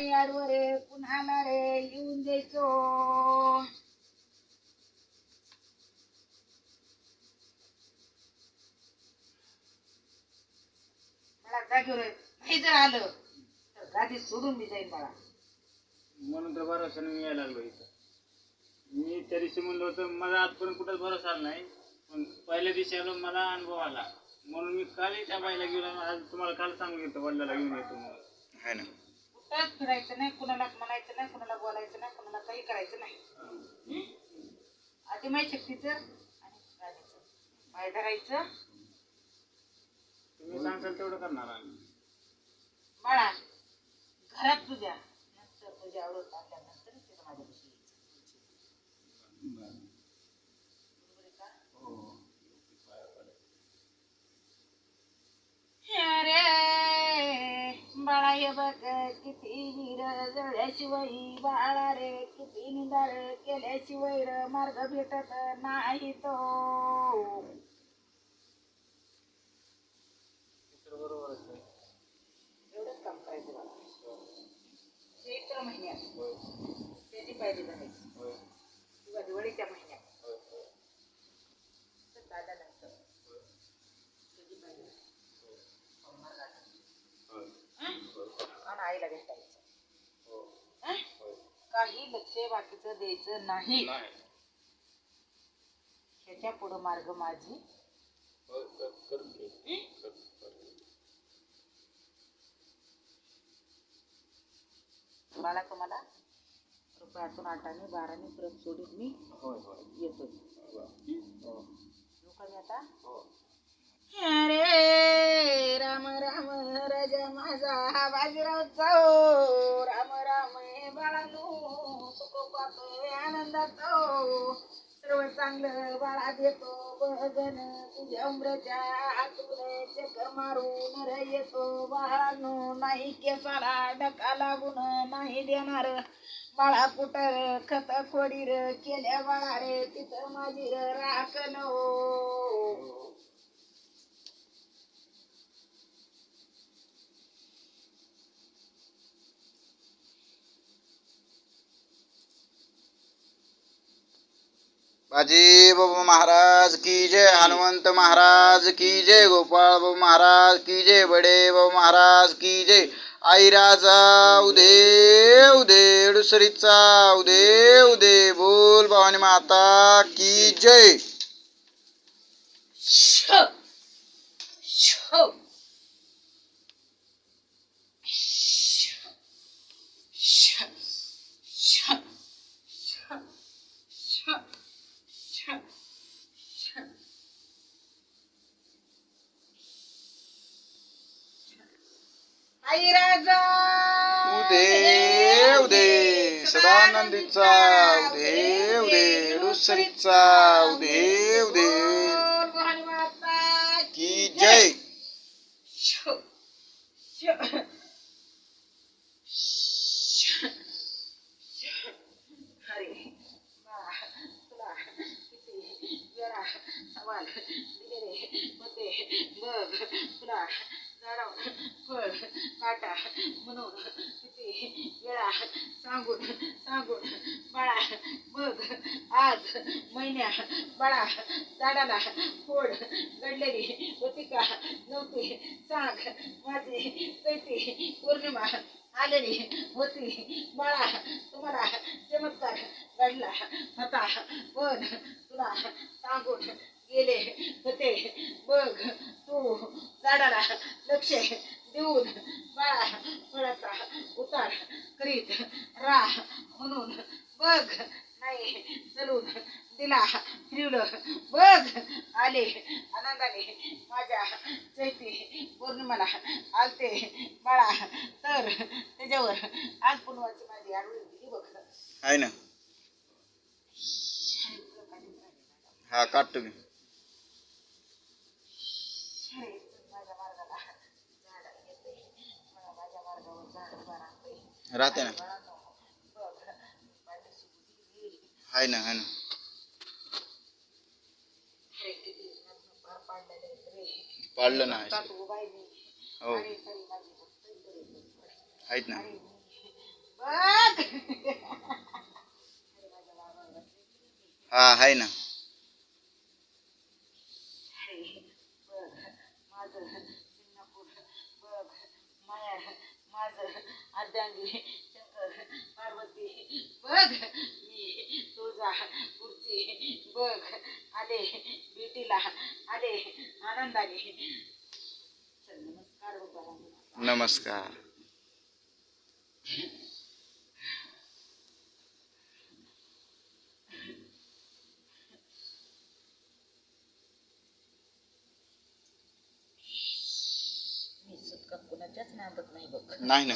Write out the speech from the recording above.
रे कुणाला रे लिहून द्यायचो. मला जागेवर नाही जर आलं तर गादी सोडून मी मला म्हणून तर मी यायला लागलो इथं. मी त्या दिवशी म्हणलं होतं मला आजपर्यंत कुठंच भरोसा आला नाही पण पहिल्या दिवशी आलो मला अनुभव आला. म्हणून मी कालही त्या बाईला गेलो आज तुम्हाला काल सांगून घेतो वडिलाला घेऊन येतो म्हणून. आहे ना. कुठंच फिरायचं नाही कुणाला म्हणायचं नाही कुणाला बोलायचं नाही कुणाला काही करायचं नाही? आधी माही शक्तीचं आणि गादीचं पाय धरायचं. तुम्ही सांगताल तेवढं करणार आम्ही. बाळा घरात तुझ्या नंतर तुझ्या आवडत टाकल्यानंतर तिथं माझ्यापाशी यायचं. बरोबर आहे का? अरे बाळा हे बघ किती वीर जळल्याशिवाय बाळा रे किती निंदाळ केल्याशिवाय र मार्ग भेटत नाही तो एवढंच काम करायचं बाळा चैत्र महिन्यात. त्याची पाहिजे धरायची किंवा दिवाळीच्या महिन्यात होय होय तर आल्यानंतर त्याची पायरी धरायची. पवनार गाठायची. होय हं? आणि आईला भेटायचं. हो. हं? काही लक्ष बाकीचं द्यायचं नाही. ह्याच्या पुढं मार्ग माझी. हं? मला तुम्हाला रुपयातून आठाने बाराने परत सोडून मी येतो हो. येऊ का मी आता? जातो हो. सर्व चांगलं बाळा देतो बघन तुझ्या उमरच्या आतून चक मारून र येतो बाळानो नाही केसाला डका लागून नाही देणार बाळा कुटर खत खोडीर केल्या बाळा रे तिथं माझी राखण हो. बाजी बाबा महाराज की जय हनुमंत महाराज की जय गोपाळ बाबा महाराज की जय बडे बाबा महाराज की जय. आई राजा उदे उदे दुसरीचा उदे उदे बोल भवानी माता की जय. आई राजा. उदे उदे सदानंदीचा उदे उदे दुसरीचा उदे उदे बोल भवानी माता की जय Shoo! Shoo! अरे बा तुला किती वेळा सवाल दिले रे होते बघ तुला झाडावर फळ काटा म्हणून किती वेळा सांगून सांगून बाळा बघ आज महिन्या बाळा झाडाला फोड घडलेली होती का? नव्हती. सांग माझी चैती पौर्णिमा आलेली होती. बाळा तुम्हाला चमत्कार घडला होता. पण तुला सांगून गेले होते. बघ तू झाडाला लक्ष बघ. नाही चलून दिला. फिरवलं. बघ. आले. आनंदाने माझ्या चैती पौर्णिमाला आलते. बाळा तर त्याच्यावर आज पूर्णवाची माझी आडवी दिली बघ. आहे ना? हा काट तुम्ही माझ्या मार्गाला झाड येते मला माझ्या मार्गावर झाड उभा राहते राहते ना बाळांनो, बघ माझ्याशी हाय ना हाय ना. किती पाडलं ना हो. आहेत ना. हा आहे ना. माझ माझं माया माझं अर्धांगी शंकर पार्वती बघ. तुळजा पुढची बघ. आले भेटीला. आले आनंदाने. नमस्कार बाबा. नमस्कार. मी कुणाच्याच नांदत नाही बघ नाही ना